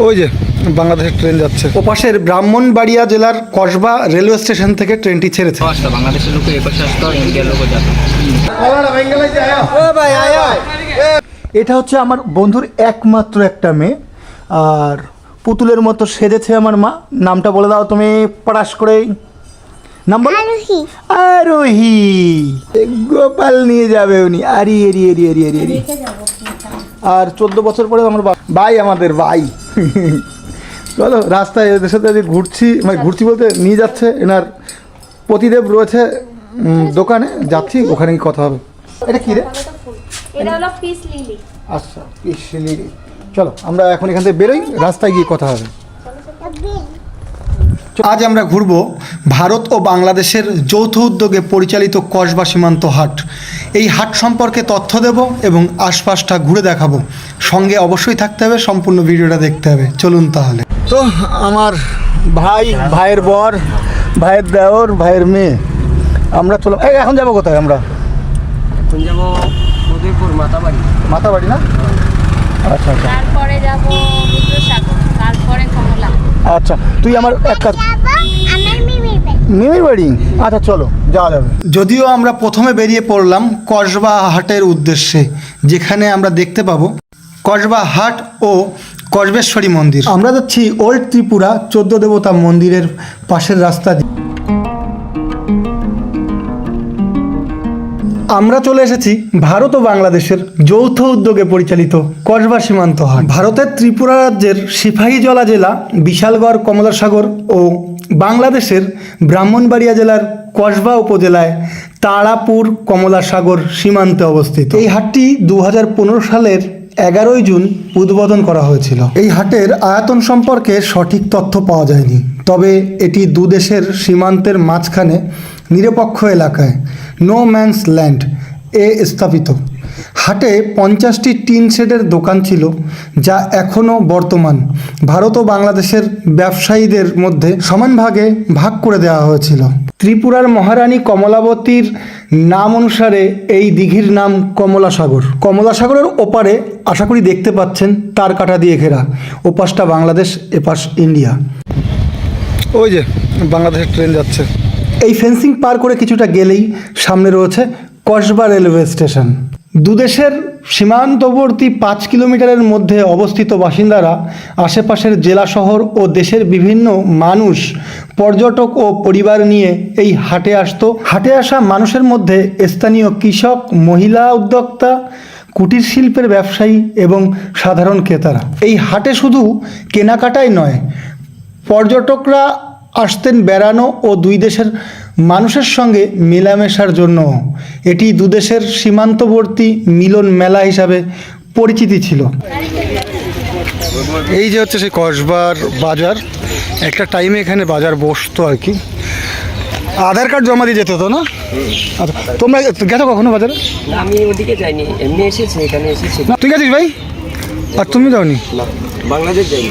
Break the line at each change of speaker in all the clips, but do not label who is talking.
ওই যে বাংলাদেশের ট্রেন যাচ্ছে। ওপাশের ব্রাহ্মণবাড়িয়া জেলার কসবা রেলওয়ে স্টেশন থেকে ট্রেনটি ছেড়েছে।
বাংলাদেশের লোক এপাশে আসতো ইন্ডিয়ার লোকও
এটা হচ্ছে আমার বন্ধুর একমাত্র একটা মেয়ে আর পুতুলের মতো সেজেছে আমার মা। নামটা বলে দাও তুমি পড়াশ করে নাম বলো।
আরোহী।
গোপাল নিয়ে যাবে উনি। আরি এরি এরি এরি এরি এরি আর চোদ্দ বছর পরে আমার ভাই আমাদের ভাই। চলো রাস্তায় এদের সাথে যে ঘুরছি মানে ঘুরছি বলতে নিয়ে যাচ্ছে এনার পতিদেব রয়েছে দোকানে যাচ্ছি ওখানে গিয়ে কথা হবে। এটা কি রে?
এটা হলো পিস লিলি।
আচ্ছা চলো আমরা এখন এখান থেকে বেরোই রাস্তায় গিয়ে কথা হবে। আজ আমরা ঘুরব ভারত ও বাংলাদেশের যৌথ উদ্যোগে পরিচালিত কসবা সীমান্ত হাট। এই হাট সম্পর্কে তথ্য দেব এবং আশপাশটা ঘুরে দেখাবো। সঙ্গে অবশ্যই থাকতে হবে সম্পূর্ণ ভিডিওটা দেখতে হবে। চলুন তাহলে। তো আমার ভাই ভাইয়ের বর ভাইয়ের দেওর ভাইয়ের মেয়ে। আমরা চলো এই এখন যাব কোথায় আমরা?
এখন যাব উদয়পুর মাতাবাড়ি।
মাতাবাড়ি না? আচ্ছা আচ্ছা।
তারপরে যাব তারপরে কমলা।
আচ্ছা তুই আমার এক কাজ
মিমির বাড়ি?
আচ্ছা চলো যাওয়া যাবে। যদিও আমরা প্রথমে বেরিয়ে পড়লাম কসবা হাটের উদ্দেশ্যে যেখানে আমরা দেখতে পাবো কসবা হাট ও কসবেশ্বরী মন্দির। আমরা যাচ্ছি ওল্ড ত্রিপুরা চোদ্দ দেবতা মন্দিরের পাশের রাস্তা দিয়ে। আমরা চলে এসেছি ভারত ও বাংলাদেশের যৌথ উদ্যোগে পরিচালিত কসবা সীমান্ত হাট। ভারতের ত্রিপুরা রাজ্যের সিপাহীজলা জেলা বিশালগড় কমলাসাগর ও বাংলাদেশের ব্রাহ্মণবাড়িয়া জেলার কসবা উপজেলায় তারাপুর কমলাসাগর সীমান্তে অবস্থিত। এই হাটটি দু হাজার পনেরো সালের এগারোই জুন উদ্বোধন করা হয়েছিল। এই হাটের আয়তন সম্পর্কে সঠিক তথ্য পাওয়া যায়নি। তবে এটি দুদেশের সীমান্তের মাঝখানে নিরপেক্ষ এলাকায় নো ম্যানস ল্যান্ড এ স্থাপিত। হাটে পঞ্চাশটি টিন শেডের দোকান ছিল যা এখনও বর্তমান। ভারত ও বাংলাদেশের ব্যবসায়ীদের মধ্যে সমান ভাগে ভাগ করে দেওয়া হয়েছিল। ত্রিপুরার মহারানী কমলাবতীর নাম অনুসারে এই দিঘির নাম কমলাসাগর। কমলাসাগরের ওপারে আশা করি দেখতে পাচ্ছেন তার কাটা দিয়ে ঘেরা। ওপাশটা বাংলাদেশ এপাশ ইন্ডিয়া। ওই যে বাংলাদেশের ট্রেন যাচ্ছে। এই ফেন্সিং পার করে কিছুটা গেলেই সামনে রয়েছে কসবা রেলওয়ে স্টেশন। দুদেশের সীমান্তবর্তী পাঁচ কিলোমিটারের মধ্যে অবস্থিত বাসিন্দারা আশেপাশের জেলা শহর ও দেশের বিভিন্ন মানুষ, পর্যটক ও পরিবার নিয়ে এই হাটে আসতো। হাটে আসা মানুষের মধ্যে স্থানীয় কৃষক, মহিলা উদ্যোক্তা, কুটির শিল্পের ব্যবসায়ী এবং সাধারণ ক্রেতারা। এই হাটে শুধু কেনাকাটাই নয়, পর্যটকরা আসতেন বেড়ানো ও দুই দেশের মানুষের সঙ্গে মেলামেশার জন্য। এটি দুদেশের সীমান্তবর্তী মিলন মেলা হিসাবে পরিচিতি ছিল। এই যে হচ্ছে সেই কসবার বাজার একটা টাইমে এখানে বাজার বসতো আর কি। আধার কার্ড জমা দিয়ে যেত তো না? আচ্ছা তোমরা গেছো কখনো বাজারে?
আমি ওদিকে যাইনি এমনি এসেছি এখানে এসেছি।
তুই গেছিস ভাই? আর তুমি যাওনি?
বাংলাদেশ যাইনি।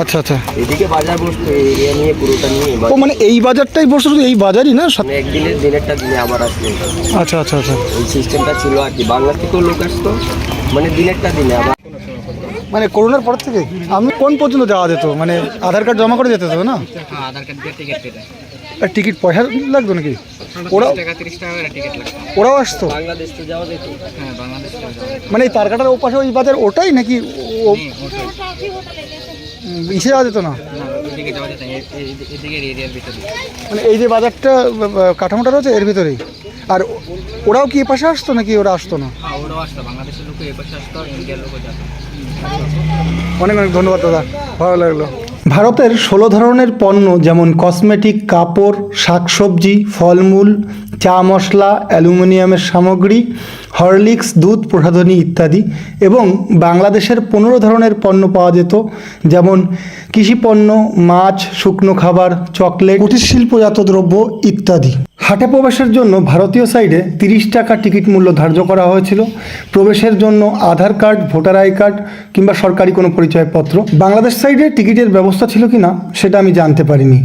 আচ্ছা আচ্ছা।
এদিকে বাজার বসতো এরিয়া নিয়ে পুরোটা নিয়ে
ও মানে এই বাজারটাই বসতো শুধু এই বাজারই না?
মানে একদিনের দিনেরটা দিনে আবার আসলো।
আচ্ছা আচ্ছা আচ্ছা।
এই সিস্টেমটা ছিল আর কি। বাংলা থেকেও লোক আসতো মানে দিনেরটা দিনে আবার।
মানে করোনার পর থেকে? আমি কোন পর্যন্ত যাওয়া যেত? মানে আধার কার্ড জমা করে যেতে হতো না?
হ্যাঁ আধার কার্ড দিয়ে টিকিট কেটে।
আর টিকিট পয়সা লাগতো নাকি? ওরা ওরাও আসতো?
বাংলাদেশ তো যাওয়া যেত। হ্যাঁ
মানে এই তারকাটার ওপাশে ওই বাজার ওটাই নাকি ও উম, ইসে যাওয়া যেত না? মানে এই যে বাজারটা কাঠামোটা রয়েছে এর ভিতরেই? আর ওরাও কি এপাশে আসতো নাকি ওরা আসতো না?
হ্যাঁ
অনেক অনেক ধন্যবাদ দাদা। ভালো লাগল। ভারতের ষোলো ধরনের পণ্য যেমন কসমেটিক কাপড় শাকসবজি ফলমূল চা মশলা, অ্যালুমিনিয়ামের সামগ্রী, হরলিক্স, দুধ, প্রসাধনী ইত্যাদি এবং বাংলাদেশের পনেরো ধরনের পণ্য পাওয়া যেত, যেমন কৃষিপণ্য মাছ, শুকনো খাবার, চকলেট, কুটির শিল্পজাত দ্রব্য ইত্যাদি। হাটে প্রবেশের জন্য ভারতীয় সাইডে তিরিশ টাকা টিকিট মূল্য ধার্য করা হয়েছিল। প্রবেশের জন্য Aadhaar card, voter I card কিংবা সরকারি কোনো পরিচয়পত্র। বাংলাদেশ সাইডে টিকিটের ব্যবস্থা ছিল কি না সেটা আমি জানতে পারিনি।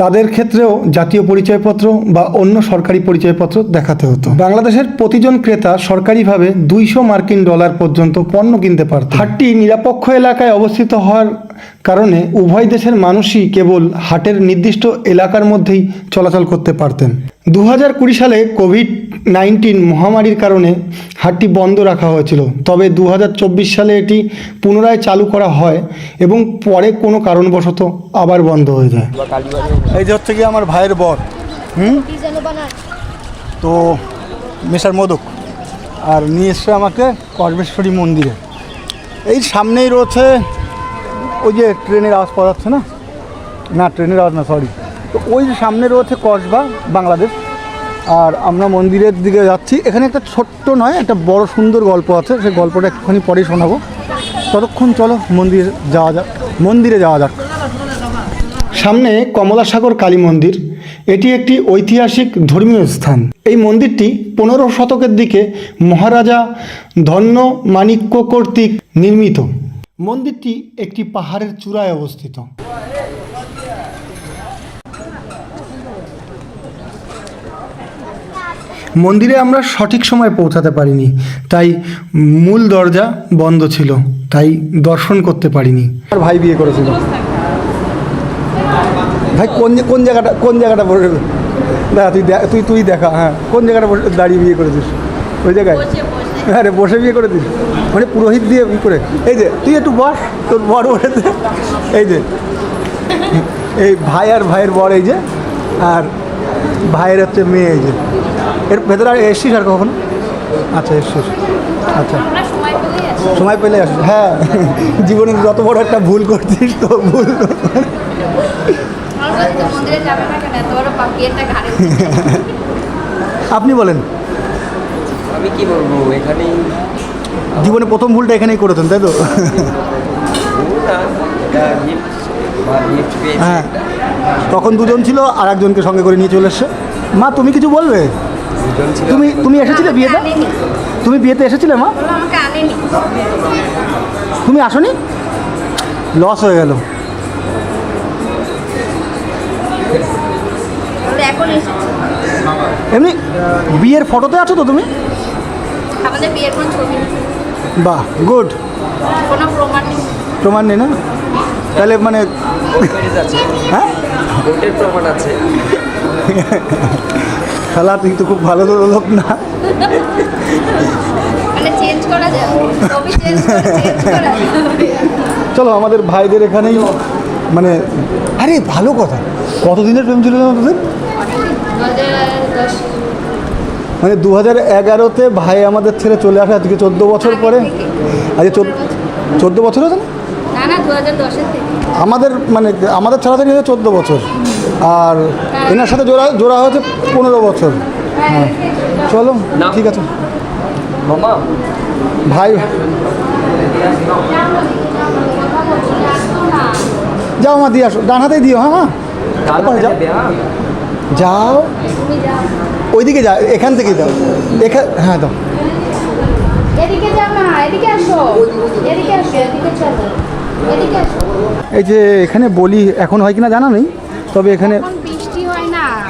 তাদের ক্ষেত্রেও জাতীয় পরিচয়পত্র বা অন্য সরকারি পরিচয়পত্র দেখাতে হতো। বাংলাদেশের প্রতিজন ক্রেতা সরকারিভাবে দুইশো মার্কিন ডলার পর্যন্ত পণ্য কিনতে পারত হাটটি নিরাপক্ষ এলাকায় অবস্থিত হওয়ার কারণে উভয় দেশের মানুষই কেবল হাটের নির্দিষ্ট এলাকার মধ্যেই চলাচল করতে পারতেন। দু হাজার কুড়ি সালে কোভিড নাইন্টিন মহামারীর কারণে হাটটি বন্ধ রাখা হয়েছিল। তবে দু হাজার চব্বিশ সালে এটি পুনরায় চালু করা হয় এবং পরে কোনো কারণবশত আবার বন্ধ হয়ে যায়।
এই যে হচ্ছে কি আমার ভাইয়ের বর হুম? তো মেশার মোদক আর নিয়ে এসছে আমাকে কর্বেশ্বরী মন্দিরে। এই সামনেই রয়েছে ওই যে ট্রেনের আওয়াজ পাওয়া যাচ্ছে না? না ট্রেনের আওয়াজ না সরি তো ওই সামনে রয়েছে কসবা, বাংলাদেশ। আর আমরা মন্দিরের দিকে যাচ্ছি। এখানে একটা ছোট্ট নয়, একটা বড় সুন্দর গল্প আছে। সেই গল্পটা একটুখানি পরেই শোনাবো। ততক্ষণ চলো মন্দিরে যাওয়া যাক, মন্দিরে যাওয়া যাক।
সামনে কমলাসাগর কালী মন্দির। এটি একটি ঐতিহাসিক ধর্মীয় স্থান। এই মন্দিরটি পনেরো শতকের দিকে মহারাজা ধন্য মাণিক্য কর্তৃক নির্মিত। মন্দিরটি একটি পাহাড়ের চূড়ায় অবস্থিত। মন্দিরে আমরা সঠিক সময় পৌঁছাতে পারিনি। তাই মূল দরজা বন্ধ ছিল। তাই দর্শন করতে পারিনি।
আর ভাই বিয়ে করেছিল? ভাই কোন কোন জায়গাটা কোন জায়গাটা বসে দেখা তুই তুই তুই দেখা হ্যাঁ। কোন জায়গাটা বসে দাঁড়িয়ে বিয়ে করেছিস? ওই জায়গায়? হ্যাঁ রে বসে বিয়ে করেছিস? মানে পুরোহিত দিয়ে বিয়ে করে। এই যে তুই একটু বস তোর বর বসেছে। এই যে এই ভাই আর ভাইয়ের বর এই যে আর ভাইয়ের হচ্ছে মেয়ে এই যে। এর ভেতরে আর এসছিস আর কখন? আচ্ছা এসছিস আচ্ছা।
সময়
পেলে আসিস হ্যাঁ জীবনে যত বড় একটা ভুল করছিস তো ভুল। আপনি বলেন।
আমি কি বলব? এখানেই
জীবনে প্রথম ভুলটা এখানেই করেছেন তাই তো? হ্যাঁ। তখন দুজন ছিল আর একজনকে সঙ্গে করে নিয়ে চলে এসছে। মা তুমি কিছু বলবে? তুমি তুমি এসেছিলে বিয়েতে? তুমি বিয়েতে এসেছিলে মা?
বলল আমাকে আনেনি।
তুমি আসনি? লস হয়ে গেল।
বলে এখন এসেছি।
এমনি বিয়ের ফটোতে আছো তো তুমি? বাহ গুড
কোনো প্রমাণ নেই।
না? তাহলে মানে হ্যাঁ?
প্রমাণ আছে।
খেলা তুই তো খুব ভালো লোক না।
মানে
চলো আমাদের ভাইদের এখানেই মানে আরে ভালো কথা। কতদিনের প্রেম ছিল তোদের মানে দু হাজার এগারোতে ভাই আমাদের ছেড়ে চলে আসে আজকে চোদ্দ বছর পরে। আজকে চোদ্দ বছর হয়েছে না? আমাদের মানে আমাদের ছাড়া থেকে চোদ্দ বছর। আর এনার সাথে জোড়া জোড়া হয়েছে পনেরো বছর। হ্যাঁ। চলো ঠিক আছে। ভাই। যাও মা দিয়ে আসো। ডান হাতেই দিও হ্যাঁ হ্যাঁ। যাও। ওইদিকে যাও এখান থেকে দাও। এখান হ্যাঁ দাও।
এদিকে যাও না এদিকে আসো। এদিকে আসো এদিকে চলো। এদিকে আসো।
এই যে এখানে বলি এখন হয় কিনা জানা নেই তবে এখানে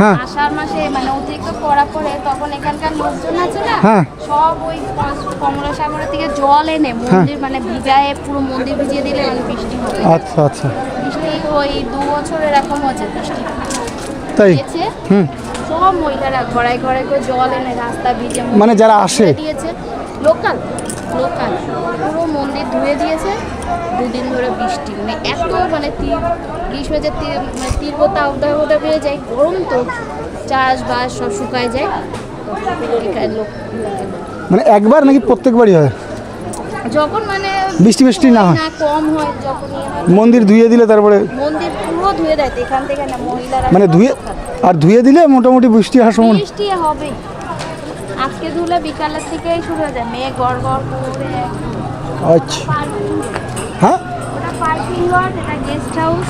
হয়।
হ্যাঁ।
আষাঢ় মাসে মানে অতিরিক্ত পড়া পড়ে তখন এখানকার লোকজন আছে না
হ্যাঁ।
সব ওই কমলা সাগরের থেকে জল এনে মন্দির মানে ভিজায়ে পুরো মন্দির ভিজিয়ে দিলে মানে বৃষ্টি হবে।
আচ্ছা আচ্ছা।
বৃষ্টি ওই দু বছর এরকম হচ্ছে বৃষ্টি।
তাই? হুম।
সব মহিলারা ঘরে ঘরে করে জল এনে রাস্তা ভিজে
মানে যারা আসে?
দিয়েছে। লোকাল। লোকাল। পুরো মন্দির ধুয়ে দিয়েছে দুদিন ধরে বৃষ্টি। মানে এত মানে তীর গ্রীষ্মে যে তীর- মানে তীব্রতা উদয় বেড়ে যায় গরম তো চাষবাস সব শুকায় যায়।
মানে একবার নাকি প্রত্যেকবারই হয়?
যখন মানে
বৃষ্টি বৃষ্টি না হয়।
কম হয় যখন
মন্দির ধুয়ে দিলে তারপরে?
মন্দির পুরো ধুয়ে দেয় এখান থেকে না মহিলারা
মানে ধুয়ে আর ধুয়ে দিলে মোটামুটি বৃষ্টি আসার সময়
বৃষ্টি হবে। আজকে ধুলে বিকালের থেকেই শুরু হয়ে যায়। মেঘ গড় গড় করে
আচ্ছা। হ্যাঁ?
ওটা পার্কিং লট এটা গেস্ট হাউস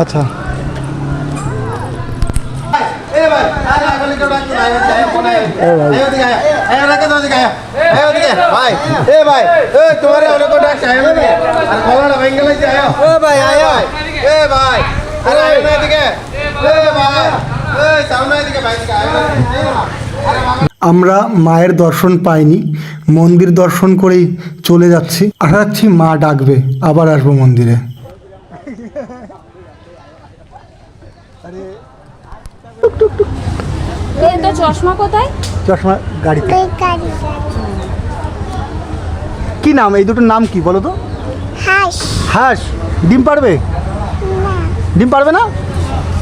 আচ্ছা।
ভাই। এ ভাই এ তোমারে অনেক ডাকছে আয় না। দিকে আর কলাটা ভেঙে লাগছে আয়। ও ভাই আয়। আয় এ ভাই। আরে আয় না দিকে এ ভাই এ সামনে দিকে ভাই আরে
আমরা মায়ের দর্শন পাইনি মন্দির দর্শন করেই চলে যাচ্ছি। আশা রাখছি মা ডাকবে আবার আসব মন্দিরে।
চশমা
কি নাম? এই দুটোর নাম কি বলো তো?
হাঁস।
হাঁস। ডিম পারবে? ডিম পারবে না?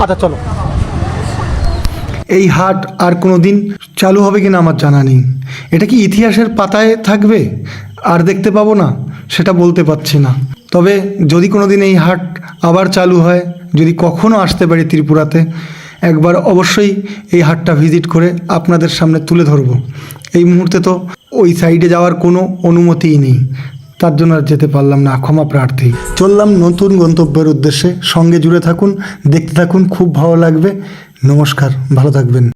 আচ্ছা চলো।
এই হাট আর কোনো দিন চালু হবে কিনা আমার জানা নেই। এটা কি ইতিহাসের পাতায় থাকবে? আর দেখতে পাবো না, সেটা বলতে পারছি না। তবে যদি কোনো দিন এই হাট আবার চালু হয়, যদি কখনো আসতে পারি ত্রিপুরাতে, একবার অবশ্যই এই হাটটা ভিজিট করে আপনাদের সামনে তুলে ধরবো। এই মুহূর্তে তো ওই সাইডে যাওয়ার কোনো অনুমতিই নেই। তার জন্য আর যেতে পারলাম না, ক্ষমা প্রার্থী। চললাম নতুন গন্তব্যের উদ্দেশ্যে। সঙ্গে জুড়ে থাকুন, দেখতে থাকুন, খুব ভালো লাগবে। নমস্কার, ভালো থাকবেন।